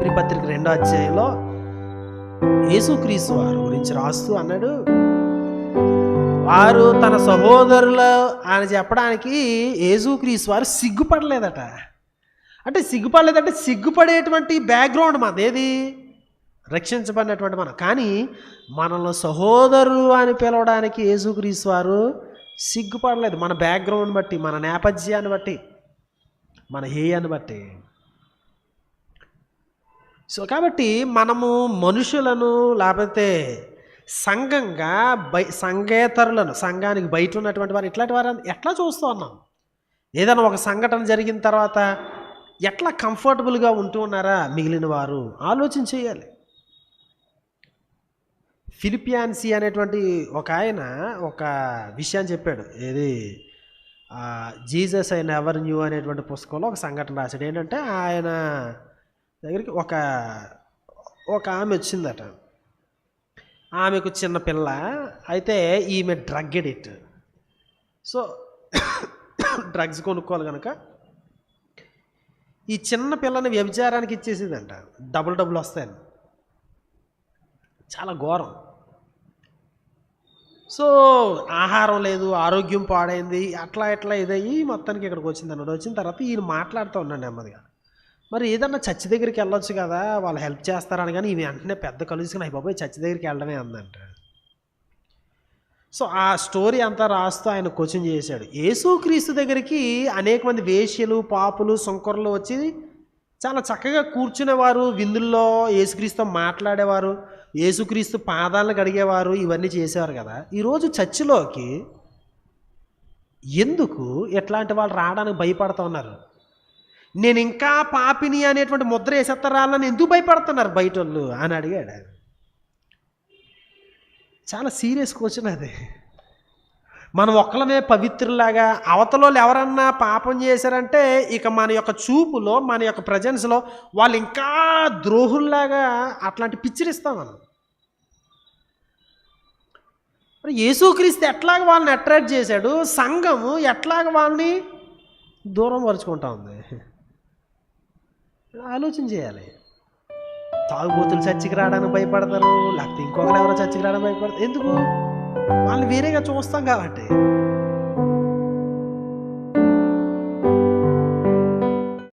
ఫిలిప్పి పత్రిక రెండో అధ్యాయంలో యేసుక్రీస్తు వారి గురించి రాస్తూ అన్నాడు. వారు తన సహోదరులు అని చెప్పడానికి యేసుక్రీస్తు వారు సిగ్గుపడలేదట. అంటే సిగ్గుపడలేదంటే సిగ్గుపడేటువంటి బ్యాక్గ్రౌండ్ మనది ఏది రక్షించబడినటువంటి మనం. కానీ మనల్ని సహోదరులు అని పిలవడానికి యేసుక్రీస్తు వారు సిగ్గుపడలేదు. మన బ్యాక్గ్రౌండ్ బట్టి మన నేపథ్యాన్ని బట్టి మన హేయాన్ని బట్టి. సో కాబట్టి మనము మనుషులను లేకపోతే సంఘంగా బై సంఘేతరులను సంఘానికి బయట ఉన్నటువంటి వారు ఇట్లాంటి వారు ఎట్లా చూస్తూ ఉన్నాం? ఏదైనా ఒక సంఘటన జరిగిన తర్వాత ఎట్లా కంఫర్టబుల్గా ఉంటూ ఉన్నారా మిగిలిన వారు? ఆలోచన చేయాలి. ఫిలిపియాన్సీ అనేటువంటి ఒక ఆయన ఒక విషయాన్ని చెప్పాడు. ఏది? జీసస్ అయిన ఎవర్ న్యూ అనేటువంటి పుస్తకంలో ఒక సంఘటన రాశాడు. ఏంటంటే ఆయన దగ్గరికి ఒక ఒక ఆమె వచ్చిందట. ఆమెకు చిన్న పిల్ల అయితే ఈమె డ్రగ్ ఎడిట్ సో డ్రగ్స్ కొనుక్కోవాలి కనుక ఈ చిన్న పిల్లని వ్యభిచారానికి ఇచ్చేసిందంట. డబుల్ డబుల్ వస్తాయని. చాలా ఘోరం. సో ఆహారం లేదు ఆరోగ్యం పాడైంది అట్లా ఇట్లా ఇదయ్యి మొత్తానికి ఇక్కడికి వచ్చింది అన్నాడు వచ్చిన తర్వాత ఈయన మాట్లాడుతూ ఉన్నాడు నెమ్మదిగా. మరి ఏదన్నా చర్చి దగ్గరికి వెళ్ళొచ్చు కదా వాళ్ళు హెల్ప్ చేస్తారని కానీ ఈమె వెంటనే పెద్ద కలుసుకుని అయ్యి బాబాయ్ చర్చి దగ్గరికి వెళ్ళడమే అందంట. సో ఆ స్టోరీ అంతా రాస్తూ ఆయన క్వశ్చన్ చేశాడు. యేసుక్రీస్తు దగ్గరికి అనేక మంది వేశ్యలు పాపులు సుంకరులు వచ్చి చాలా చక్కగా కూర్చునేవారు విందుల్లో యేసుక్రీస్తు మాట్లాడేవారు యేసుక్రీస్తు పాదాలను కడిగేవారు ఇవన్నీ చేసేవారు కదా. ఈరోజు చర్చిలోకి ఎందుకు ఎట్లాంటి వాళ్ళు రావడానికి భయపడుతూ ఉన్నారు? నేను ఇంకా పాపిని అనేటువంటి ముద్ర వేసేస్తారాలని ఎందుకు భయపడుతున్నారు బయట వాళ్ళు అని అడిగాడు ఆయన. చాలా సీరియస్ క్వశ్చన్ అది. మనం ఒక్కలమే పవిత్రులాగా అవతలలో ఎవరన్నా పాపం చేశారంటే ఇక మన యొక్క చూపులో మన యొక్క ప్రజెన్స్లో వాళ్ళు ఇంకా ద్రోహుల్లాగా అట్లాంటి పిక్చరిస్తాం మనం. మరి యేసుక్రీస్తు ఎట్లాగ వాళ్ళని అట్రాక్ట్ చేశాడు? సంఘము ఎట్లాగ వాళ్ళని దూరం పరుచుకుంటా ఉంది? ఆలోచన చేయాలి. తాగుబోతులు చర్చికి రావడానికి భయపడతారు లేకపోతే ఇంకొకరు ఎవరో చర్చికి రావడానికి భయపడతారు. ఎందుకు? వాళ్ళని వేరేగా చూస్తాం కాబట్టి.